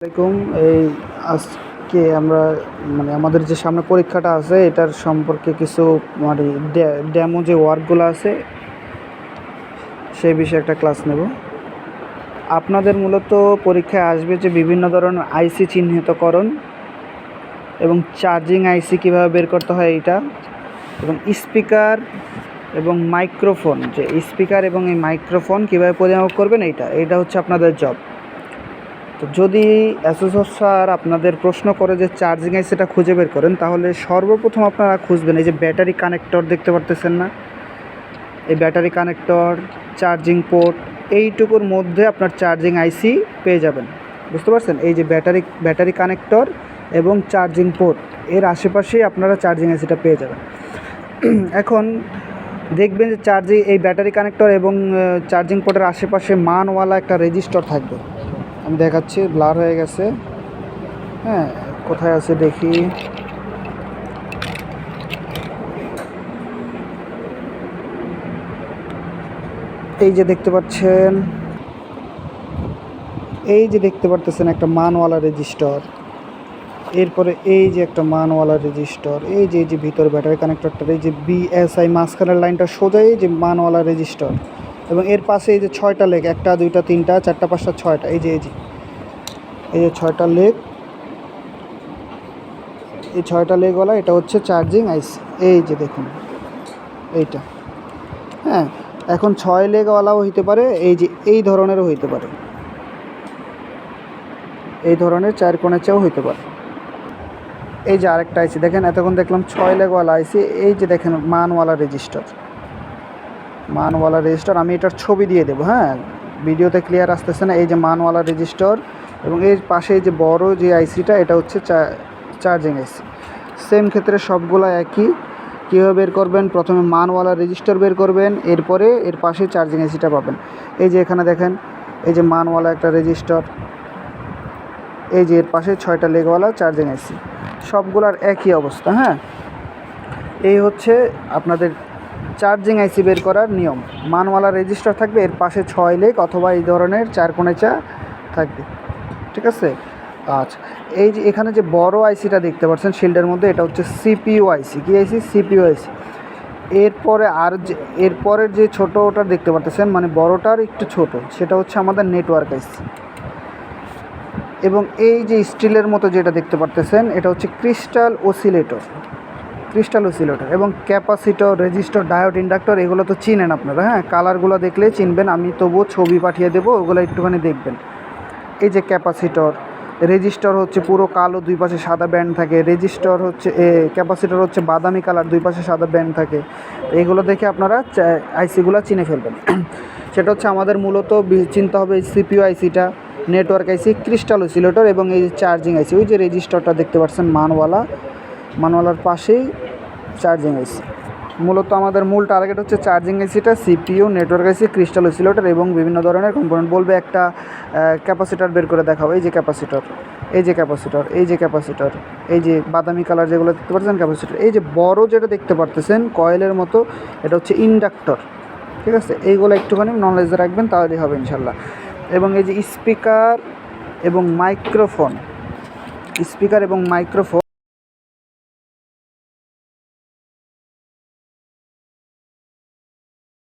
আসসালামাইকুম এই আজকে আমরা মানে আমাদের যে সামনে পরীক্ষাটা আছে, এটার সম্পর্কে কিছু মানে ড্যামো যে ওয়ার্কগুলো আছে, সেই বিষয়ে একটা ক্লাস নেব। আপনাদের মূলত পরীক্ষায় আসবে যে বিভিন্ন ধরনের আইসি চিহ্নিতকরণ এবং চার্জিং আইসি কীভাবে বের করতে হয় এইটা, এবং স্পিকার এবং মাইক্রোফোন, যে স্পিকার এবং এই মাইক্রোফোন কীভাবে পরিমাপ করবেন এইটা এইটা হচ্ছে আপনাদের জব তো যদি অ্যাসোসিয়েট স্যার আপনাদের প্রশ্ন করে যে চার্জিং আইসিটা খুঁজে বের করেন, তাহলে সর্বপ্রথম আপনারা খুঁজবেন এই যে ব্যাটারি কানেক্টর দেখতে পারতেছেন না। এই ব্যাটারি কানেক্টর, চার্জিং পোর্ট, এইটুকুর মধ্যে আপনার চার্জিং আইসি পেয়ে যাবেন। বুঝতে পারছেন? এই যে ব্যাটারি ব্যাটারি কানেক্টর এবং চার্জিং পোর্ট, এর আশেপাশেই আপনারা চার্জিং আইসিটা পেয়ে যাবেন। এখন দেখবেন যে চার্জিং, এই ব্যাটারি কানেক্টর এবং চার্জিং পোর্টের আশেপাশে মানওয়ালা একটা রেজিস্টার থাকবে। আমি দেখাচ্ছি, ব্লার হয়ে গেছে। হ্যাঁ কোথায় আছে দেখি। এই যে দেখতে পাচ্ছেন, এই যে দেখতে পারতেছেন একটা মানওয়ালা রেজিস্টার। এরপরে এই যে একটা মানওয়ালা রেজিস্টার, এই যে এই যে ভিতরে ব্যাটারি কানেক্টরটার এই যে বিএসআই মাঝখানের লাইনটা সোজা এই যে মানওয়ালা রেজিস্টার। এবং এর পাশে এই যে ছয়টা লেক, একটা, দুইটা, তিনটা, চারটা, পাঁচটা, ছয়টা, এই যে এই যে এই যে ছয়টা লেক, এই ছয়টা লেগওয়ালা এটা হচ্ছে চার্জিং আইসি, এই যে দেখুন, এইটা হ্যাঁ এখন ছয় লেগওয়ালাও হইতে পারে, এই যে, এই ধরনেরও হইতে পারে, এই ধরনের চার কোণের চেয়েও হইতে পারে, এই যে আরেকটা আইসি, দেখেন, এতক্ষণ দেখলাম ছয় লেগওয়ালা আইসি, এই যে দেখেন, মানওয়ালা রেজিস্টার মানওয়ালা রেজিস্টার, আমি এটার ছবি দিয়ে দেবো হ্যাঁ? ভিডিওতে ক্লিয়ার আসতেছে না, এই যে মানওয়ালা রেজিস্টার এবং এর পাশে যে বড় যে আইসিটা, এটা হচ্ছে চার্জিং আইসি। সেম ক্ষেত্রে সবগুলো একই, কীভাবে বের করবেন? প্রথমে মানওয়ালা রেজিস্টার বের করবেন, এরপরে এর পাশে চার্জিং আইসিটা পাবেন। এই যে এখানে দেখেন, এই যে মানওয়ালা একটা রেজিস্টার, এই যে এর পাশে ছয়টা লেগওয়ালা চার্জিং আইসি। সবগুলার একই অবস্থা হ্যাঁ? এই হচ্ছে আপনাদের চার্জিং আইসি বের করার নিয়ম। মানওয়ালা রেজিস্টার থাকবে, এর পাশে ছয় লেগ অথবা এই ধরনের চার কোণে চা থাকবে। ঠিক আছে? আচ্ছা এই যে এখানে যে বড় আইসিটা দেখতে পাচ্ছেন শিল্ডের মধ্যে, এটা হচ্ছে সিপিইউ আইসি। কী আইসি? সিপিইউ আইসি। এরপরে আর যে, এরপরের যে ছোটো ওটা দেখতে পাচ্ছেন মানে বড়টার একটু ছোট, সেটা হচ্ছে আমাদের নেটওয়ার্ক আইসি। এবং এই যে স্টিলের মতো যেটা দেখতে পারতেছেন এটা হচ্ছে ক্রিস্টাল ওসিলেটর ক্রিস্টাল ওসিলেটর এবং ক্যাপাসিটর, রেজিস্টর, ডায়োড, ইন্ডাক্টর, এগুলো তো চিনেন আপনারা হ্যাঁ? কালারগুলো দেখলেই চিনবেন, আমি তবুও ছবি পাঠিয়ে দেবো, ওগুলো একটুখানি দেখবেন। এই যে ক্যাপাসিটর, রেজিস্টর হচ্ছে পুরো কালো, দুই পাশে সাদা ব্যান্ড থাকে। রেজিস্টর হচ্ছে, এ, ক্যাপাসিটর হচ্ছে বাদামি কালার, দুই পাশে সাদা ব্যান্ড থাকে। এইগুলো দেখে আপনারা আইসিগুলো চিনে ফেলবেন। সেটা হচ্ছে আমাদের মূলত চিনতে হবে সিপিউ আইসিটা, নেটওয়ার্ক আইসি, ক্রিস্টাল ওসিলেটর এবং এই চার্জিং আইসি। ওই যে রেজিস্টারটা দেখতে পাচ্ছেন, মানওয়ালা। মানওয়ালার পাশেই চার্জিং আইসি মূলত আমাদের মূল টার্গেট হচ্ছে charging আইসিটা CPU network IC crystal oscillator এবং বিভিন্ন ধরনের কম্পোনেন্ট বলবে একটা ক্যাপাসিটার বের করে দেখাবো এই যে ক্যাপাসিটর এই যে ক্যাপাসিটর এই যে ক্যাপাসিটর এই যে বাদামি কালার যেগুলো দেখতে পাচ্ছেন ক্যাপাসিটার এই যে বড় যেটা দেখতে পারতেছেন কয়েলের মতো, এটা হচ্ছে ইন্ডাক্টর ঠিক আছে? এইগুলো একটুখানি নলেজ রাখবেন, তাহলেই হবে ইনশাল্লাহ। এবং এই যে স্পিকার এবং মাইক্রোফোন স্পিকার এবং মাইক্রোফোন